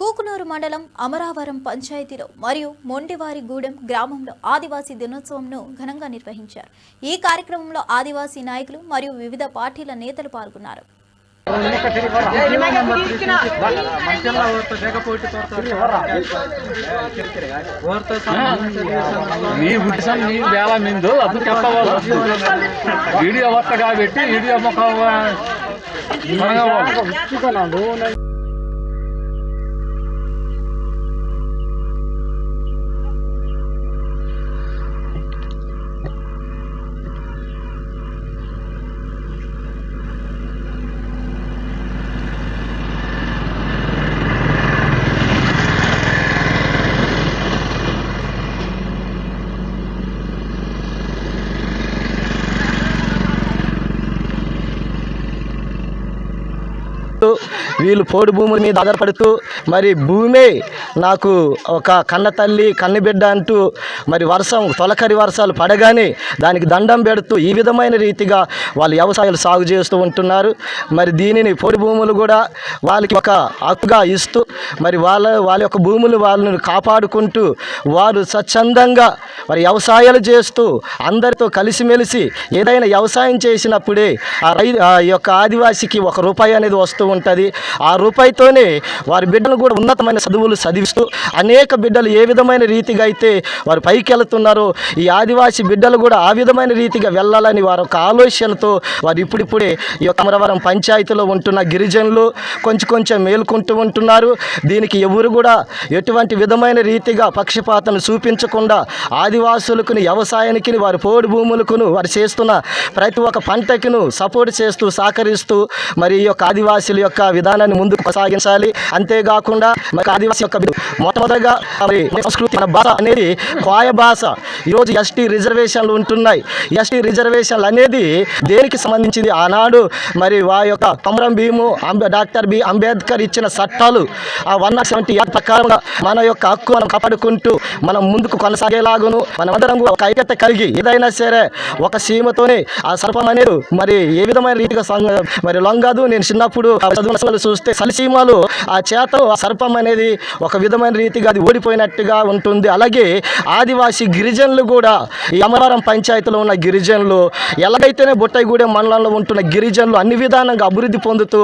కూకునూరు మండలం అమరావరం పంచాయతీలో మరియు మొండివారిగూడెం గ్రామంలో ఆదివాసీ దినోత్సవంను ఘనంగా నిర్వహించారు. ఈ కార్యక్రమంలో ఆదివాసీ నాయకులు మరియు వివిధ పార్టీల నేతలు పాల్గొన్నారు. వీడియో వస్తా కాబట్టి వీడియో వీళ్ళు పోడు భూముల మీద ఆధారపడుతూ మరి భూమే నాకు ఒక కన్న తల్లి కన్నబిడ్డ అంటూ మరి వర్షం తొలకరి వర్షాలు పడగానే దానికి దండం పెడుతూ ఈ విధమైన రీతిగా వాళ్ళు వ్యవసాయాలు సాగు చేస్తూ ఉంటున్నారు. మరి దీనిని పోడు భూములు కూడా వాళ్ళకి ఒక హక్కుగా ఇస్తూ మరి వాళ్ళ వాళ్ళ యొక్క భూములు వాళ్ళని కాపాడుకుంటూ వారు స్వచ్ఛందంగా మరి వ్యవసాయాలు చేస్తూ అందరితో కలిసిమెలిసి ఏదైనా వ్యవసాయం చేసినప్పుడే ఆ రై ఆ యొక్క ఆదివాసికి ఒక రూపాయి అనేది వస్తూ ఉంటుంది ఉంటుంది. ఆ రూపాయితోనే వారి బిడ్డలు కూడా ఉన్నతమైన చదువులు చదివిస్తూ అనేక బిడ్డలు ఏ విధమైన రీతిగా అయితే వారు పైకి వెళుతున్నారో ఈ ఆదివాసీ బిడ్డలు కూడా ఆ విధమైన రీతిగా వెళ్ళాలని వారి ఒక ఆలోచనతో వారు ఇప్పుడిప్పుడే ఈ యొక్క అమరవరం పంచాయతీలో ఉంటున్న గిరిజనులు కొంచెం కొంచెం మేలుకుంటూ ఉంటున్నారు. దీనికి ఎవరు కూడా ఎటువంటి విధమైన రీతిగా పక్షపాతం చూపించకుండా ఆదివాసులకు వ్యవసాయానికి వారి పోడు భూములకును వారు చేస్తున్న ప్రతి ఒక్క పంటకును సపోర్ట్ చేస్తూ సహకరిస్తూ మరి ఈ యొక్క ఆదివాసుల యొక్క యొక్క విధానాన్ని ముందుకు కొనసాగించాలి. అంతేకాకుండా మరి ఆదివాసీ యొక్క మొట్టమొదటిగా మరి సంస్కృతి మన భాష అనేది కోయ భాష. ఈరోజు ఎస్టీ రిజర్వేషన్లు ఉంటున్నాయి. ఎస్టీ రిజర్వేషన్లు అనేది దేనికి సంబంధించింది? ఆనాడు మరి వా యొక్క కమరం భీము డాక్టర్ బి అంబేద్కర్ ఇచ్చిన చట్టాలు ఆ వన్ నాట్ సెవెంటీ యాక్ట్ ప్రకారంగా మన యొక్క హక్కు మనం కాపాడుకుంటూ మనం ముందుకు కొనసాగేలాగును మనమందరం కూడా ఒక ఐక్యత కలిగి ఏదైనా సరే ఒక సీమతోనే ఆ సర్పం అనేది మరి ఏ విధమైన రీతిగా మరి లొంగదు. నేను చిన్నప్పుడు ఆ చూస్తే సలిసీమలు ఆ చేత ఆ సర్పం అనేది ఒక విధమైన రీతిగా అది ఓడిపోయినట్టుగా ఉంటుంది. అలాగే ఆదివాసి గిరిజనులు కూడా ఈ అమరావరం పంచాయతీలో ఉన్న గిరిజనులు ఎలాగైతేనే బొట్టైగూడెం మండలంలో ఉంటున్న గిరిజనులు అన్ని విధానంగా అభివృద్ధి పొందుతూ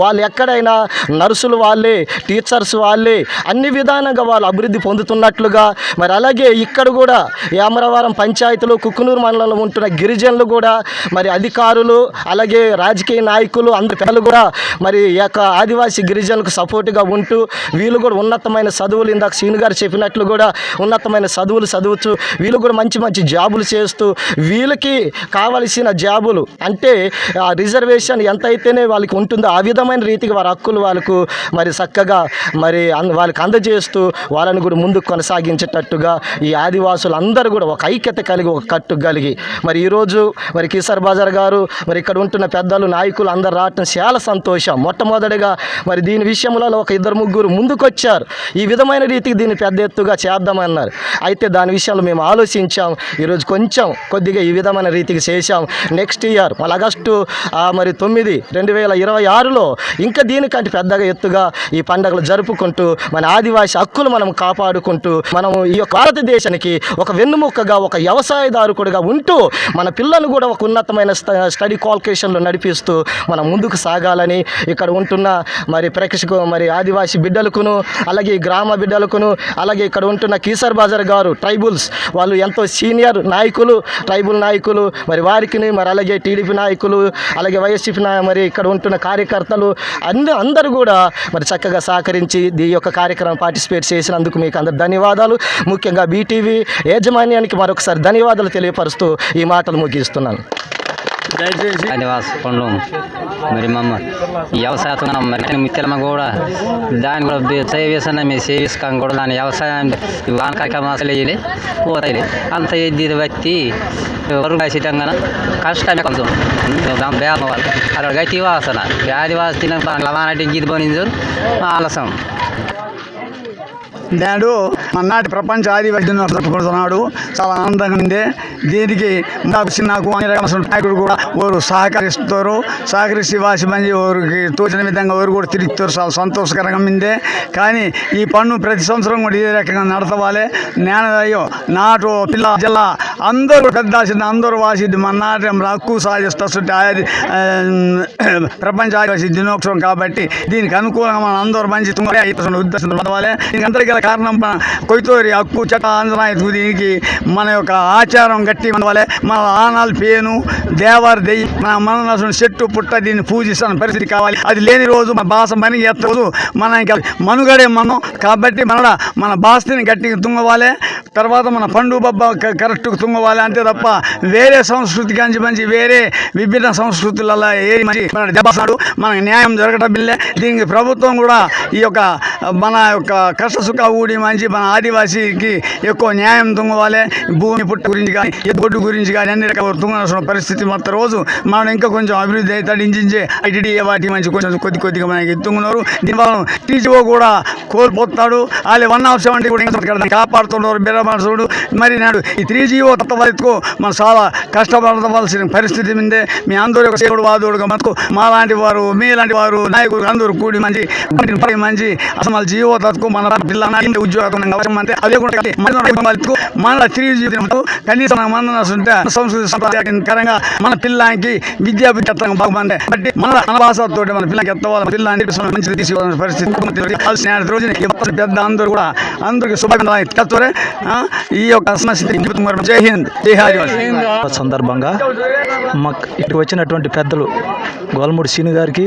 వాళ్ళు ఎక్కడైనా నర్సులు వాళ్ళే టీచర్స్ వాళ్ళే అన్ని విధానంగా వాళ్ళు అభివృద్ధి పొందుతున్నట్లుగా మరి అలాగే ఇక్కడ కూడా ఈ అమరవరం పంచాయతీలో కుక్కునూరు మండలంలో ఉంటున్న గిరిజనులు కూడా మరి అధికారులు అలాగే రాజకీయ నాయకులు అందరి పిల్లలు కూడా మరి ఈ యొక్క ఆదివాసీ గిరిజనులకు సపోర్ట్గా ఉంటూ వీళ్ళు కూడా ఉన్నతమైన చదువులు ఇందాక సీను గారు చెప్పినట్లు కూడా ఉన్నతమైన చదువులు చదువుతూ వీళ్ళు కూడా మంచి మంచి జాబులు చేస్తూ వీళ్ళకి కావలసిన జాబులు అంటే ఆ రిజర్వేషన్ ఎంత అయితేనే వాళ్ళకి ఉంటుందో ఆ విధమైన రీతికి వారి హక్కులు వాళ్ళకు మరి చక్కగా మరి వాళ్ళకి అందజేస్తూ వాళ్ళని కూడా ముందుకు కొనసాగించేటట్టుగా ఈ ఆదివాసులు అందరూ కూడా ఒక ఐక్యత కలిగి ఒక కట్టు కలిగి మరి ఈరోజు మరి కిసర్ బజార్ గారు మరి ఇక్కడ ఉంటున్న పెద్దలు నాయకులు అందరు రావటం చాలా సంతోషం. మొట్టమొదటిగా మరి దీని విషయంలో ఒక ఇద్దరు ముగ్గురు ముందుకొచ్చారు. ఈ విధమైన రీతికి దీన్ని పెద్ద ఎత్తుగా చేద్దామన్నారు. అయితే దాని విషయంలో మేము ఆలోచించాం. ఈరోజు కొంచెం కొద్దిగా ఈ విధమైన రీతికి చేశాం. నెక్స్ట్ ఇయర్ మళ్ళీ ఆగస్టు మరి తొమ్మిది రెండు వేల ఇరవై ఆరులో ఇంకా దీనికంటే పెద్దగా ఎత్తుగా ఈ పండుగలు జరుపుకుంటూ మన ఆదివాసి హక్కులు మనం కాపాడుకుంటూ మనం ఈ యొక్క భారతదేశానికి ఒక వెన్నుముక్కగా ఒక వ్యవసాయదారుకుడుగా ఉంటూ మన పిల్లలు కూడా ఒక ఉన్నతమైన స్ట- స్టడీ క్వాలిఫికేషన్లు నడిపిస్తూ మనం ముందుకు సాగాలని ఇక్కడ ఉంటున్న మరి ప్రేక్షకు మరి ఆదివాసి బిడ్డలకును అలాగే గ్రామ బిడ్డలకును అలాగే ఇక్కడ ఉంటున్న కీసర్ బాజార్ గారు ట్రైబుల్స్ వాళ్ళు ఎంతో సీనియర్ నాయకులు ట్రైబుల్ నాయకులు మరి వారికి మరి అలాగే టీడీపీ నాయకులు అలాగే వైఎస్సీపీ నా మరి ఇక్కడ ఉంటున్న కార్యకర్తలు అందరూ అందరూ కూడా మరి చక్కగా సహకరించి ఈ యొక్క కార్యక్రమం పార్టిసిపేట్ చేసినందుకు మీకు అందరు ధన్యవాదాలు. ముఖ్యంగా బీటీవీ యాజమాన్యానికి మరొకసారి ధన్యవాదాలు తెలియపరుస్తూ ఈ మాటలు ముగిస్తున్నాను. ఆదివాస పండు మరి మమ్మ వ్యవసాయం మరి మిత్రమ కూడా దాన్ని కూడా బి- సేవిస్తున్నా సేవిస్తాం కూడా దాని వ్యవసాయం వానకాయ మాసలు వేయలే పోతాయి అంత ఇది బట్టి వరుగు సిద్ధంగా కష్టమే కొంచెం. బేమ వాళ్ళు అక్కడ గట్టి వాసన. ఆదివాస తిన లవానటి గీత పోనించు ఆలసం నేడు మన్నాటి ప్రపంచ ఆదివాసీ దినోత్సవం జరుపుకుంటున్నాడు. చాలా ఆనందంగా ఉంది. దీనికి నాకు చిన్నకు అన్ని రకాల నాయకుడు కూడా వారు సహకరిస్తారు. సహకరిస్తే వాసి మంది వారికి తోచిన విధంగా వారు కూడా తిరుగుతారు. చాలా సంతోషకరంగా ఉంది. కానీ ఈ పన్ను ప్రతి సంవత్సరం కూడా ఇదే రకంగా నడతవాలి. నేను నాటు పిల్ల జిల్లా అందరూ పెద్ద అందరూ వాసిద్ది మన్నాటం హక్కు సాధిస్తుంటే అది ప్రపంచ దినోత్సవం కాబట్టి దీనికి అనుకూలంగా మనం అందరూ మంచి ఉద్దేశం నడవాలి దీనికి అందరికీ గల కారణం మన హక్కు చట్ట ఆంజనేయ దీనికి మన యొక్క ఆచారం గట్టి ఉండవాలి మన ఆనాలు పేను దేవారి దెయ్యి మన మన చెట్టు పుట్ట దీన్ని పూజిస్తున్న పరిస్థితి కావాలి. అది లేని రోజు మన భాష మని ఎత్తరోజు మన ఇంకా మనుగడే మనం కాబట్టి మన మన భాషని గట్టిగా తుంగవాలి తర్వాత మన పండు బొబ్బ క- కరెక్ట్గా వాళ్ళ అంతే తప్ప వేరే సంస్కృతి కంచి మంచి వేరే విభిన్న సంస్కృతులలో ఏది మంచి మన దెబ్బసాడు మనకు న్యాయం జరగటం బిల్లే దీనికి ప్రభుత్వం కూడా ఈ యొక్క మన యొక్క కష్ట సుఖ ఊడి మంచి మన ఆదివాసీకి ఎక్కువ న్యాయం తుంగవాలే. భూమి పుట్ట గురించి కానీ ఎద్దు గురించి కానీ అన్ని రకాల తుంగాల్సిన పరిస్థితి మొత్తం రోజు మనం ఇంకా కొంచెం అభివృద్ధి అవుతాడు. ఇంజించే ఐటీడీ వాటి మంచి కొంచెం కొద్ది కొద్దిగా మనకి ఎత్తుకున్నారు దీనివల్ల టీజీఓ కూడా కోల్పోతాడు. వాళ్ళు వన్ ఆఫ్ సెవెంటీ కూడా కాపాడుతున్నారు. బిరమాసుడు మరి నాడు ఈ త్రీ జీవో తత్వకు మనం చాలా కష్టపడవలసిన పరిస్థితి ఉందే. మీ అందరూ ఒక సేవుడు వాదుడుగా మనకు మా లాంటి వారు మీ లాంటి వారు నాయకులు అందరూ కూడి మంచి మంచి అసలు మన జీవో తత్కు మన పిల్ల ఉద్యోగం అంటే అదే కూడా మన తిరిగి మన కనీసం మన సంస్కృతి సంప్రదాయకరంగా మన పిల్లానికి విద్యాభివృద్ధి బాగుంటే బట్టి మన మన భాషతో మన పిల్లకి ఎత్తవాలి పిల్లని మంచి తీసుకోవాలని పరిస్థితి రోజున పెద్ద అందరూ కూడా అందరికి శుభాకాంక్షలు తెచ్చుకోరే ఈ యొక్క సమస్య జై హింద్. సందర్భంగా మాకు ఇటు వచ్చినటువంటి పెద్దలు గోల్మూడి సీను గారికి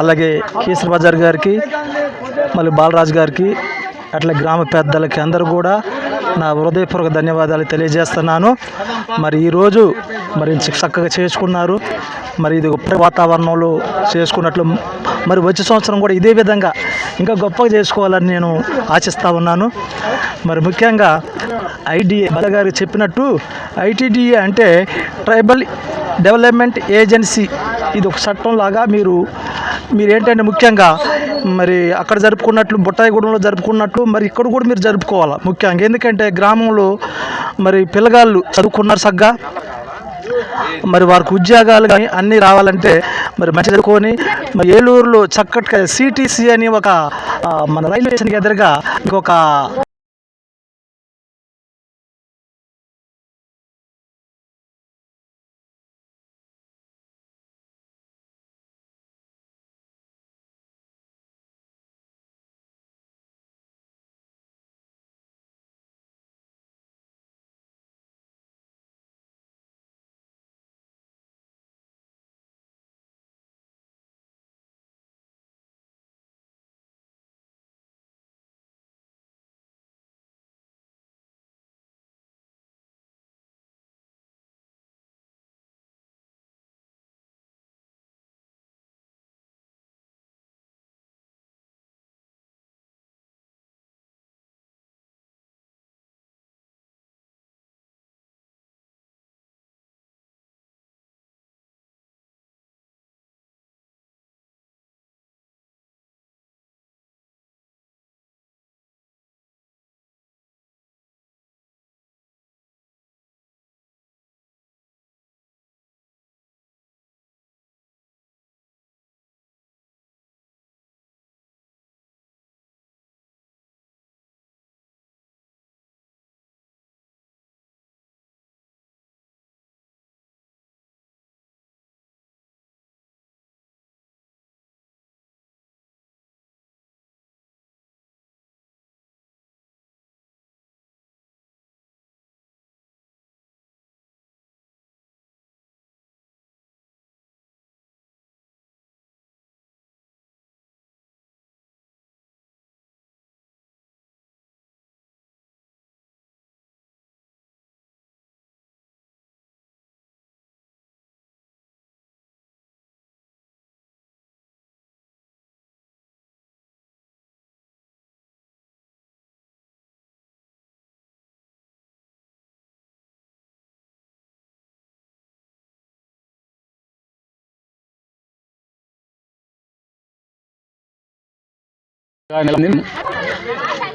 అలాగే కేసరి బజార్ గారికి మళ్ళీ బాలరాజు గారికి అట్లా గ్రామ పెద్దలకి అందరూ కూడా నా హృదయపూర్వక ధన్యవాదాలు తెలియజేస్తున్నాను. మరి ఈరోజు మరి చక్కగా చేసుకున్నారు. మరి ఇది వాతావరణంలో చేసుకున్నట్లు మరి వచ్చే సంవత్సరం కూడా ఇదే విధంగా ఇంకా గొప్పగా చేసుకోవాలని నేను ఆశిస్తూ ఉన్నాను. మరి ముఖ్యంగా ఐడిఏ బాలగారు చెప్పినట్టు ఐటీడీఏ అంటే ట్రైబల్ డెవలప్మెంట్ ఏజెన్సీ. ఇది ఒక చట్టం లాగా మీరు మీరు ఏంటంటే ముఖ్యంగా మరి అక్కడ జరుపుకున్నట్లు బుట్టాయిగూడెంలో జరుపుకున్నట్లు మరి ఇక్కడ కూడా మీరు జరుపుకోవాలి ముఖ్యంగా? ఎందుకంటే గ్రామంలో మరి పిల్లగాళ్ళు చదువుకున్నారు సగ్గా. మరి వారికి ఉద్యోగాలు కానీ అన్నీ రావాలంటే మరి మంచి చదువుకొని మరి ఏలూరులో చక్కటి సిటీసీ అని ఒక మన రైల్వే స్టేషన్కి ఎదురుగా ఇంకొక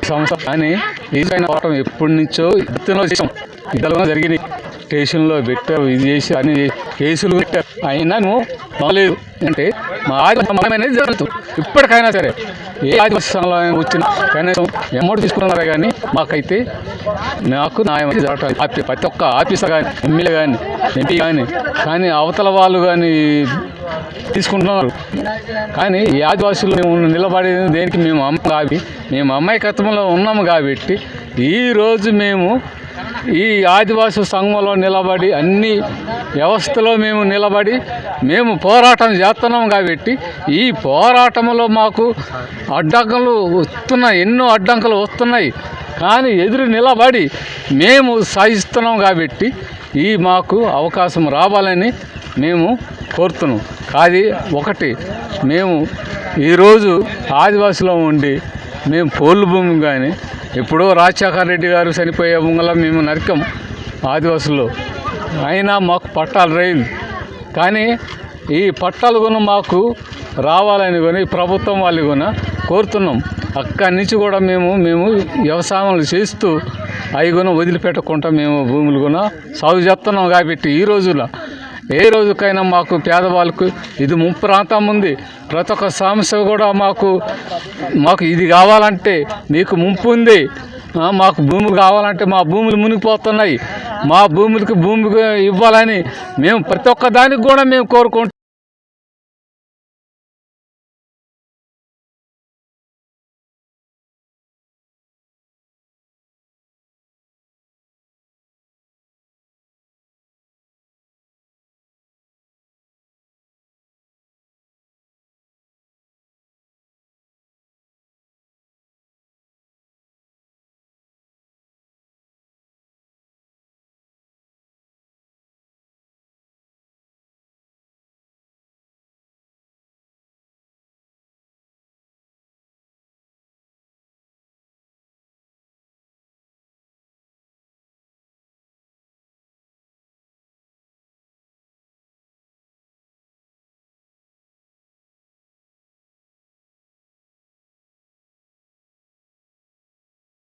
సంవత్సరం కానీ ఈ పోవటం ఎప్పటి నుంచో ఇద్దరు చేసాం. ఇద్దరు జరిగినాయి స్టేషన్లో పెట్టారు ఇది చేసి అని కేసులు పెట్టారు. అయినా నువ్వు బాగలేదు అంటే మా ఆదివాసం జరుగుతుంది ఇప్పటికైనా సరే ఏ ఆదివాసంలో వచ్చిన కనీసం అమౌంట్ తీసుకున్నారా కానీ మాకైతే నాకు న్యాయం జరగటం ప్రతి ఒక్క ఆఫీసర్ కానీ ఎమ్మెల్యే కానీ ఎంపీ కానీ కానీ అవతల వాళ్ళు కానీ తీసుకుంటున్నారు. కానీ ఈ ఆదివాసులు మేము నిలబడి దేనికి? మేము అమ్మ కావి మేము అమ్మాయికత్వంలో ఉన్నాము కాబట్టి ఈరోజు మేము ఈ ఆదివాసు సంఘంలో నిలబడి అన్ని వ్యవస్థలో మేము నిలబడి మేము పోరాటం చేస్తున్నాం కాబట్టి ఈ పోరాటంలో మాకు అడ్డంకులు వస్తున్నాయి ఎన్నో అడ్డంకులు వస్తున్నాయి. కానీ ఎదురు నిలబడి మేము సాధిస్తున్నాం కాబట్టి ఈ మాకు అవకాశం రావాలని మేము కోరుతున్నాం. అది ఒకటి. మేము ఈరోజు ఆదివాసులో ఉండి మేము పోళ్ళు భూమి కానీ ఎప్పుడో రాజశేఖర రెడ్డి గారు చనిపోయే ముంగల మేము నరకం ఆదివాసుల్లో. అయినా మాకు పట్టాలు రైలు. కానీ ఈ పట్టాలు కూడా మాకు రావాలని కొని ప్రభుత్వం వాళ్ళు కూడా కోరుతున్నాం. అక్కడి నుంచి కూడా మేము మేము వ్యవసాయాలు చేస్తూ అవి కూడా వదిలిపెట్టకుండా మేము భూములు కూడా సాగు చేస్తున్నాం కాబట్టి ఈ రోజుల్లో ఏ రోజుకైనా మాకు పేదవాళ్ళకు ఇది ముప్పు ప్రాంతం ఉంది. ప్రతి ఒక్క సమస్య కూడా మాకు మాకు ఇది కావాలంటే మీకు ముంపు ఉంది. మాకు భూమి కావాలంటే మా భూములు మునిగిపోతున్నాయి. మా భూములకి భూమికి ఇవ్వాలని మేము ప్రతి ఒక్క దానికి కూడా మేము కోరుకుంటాం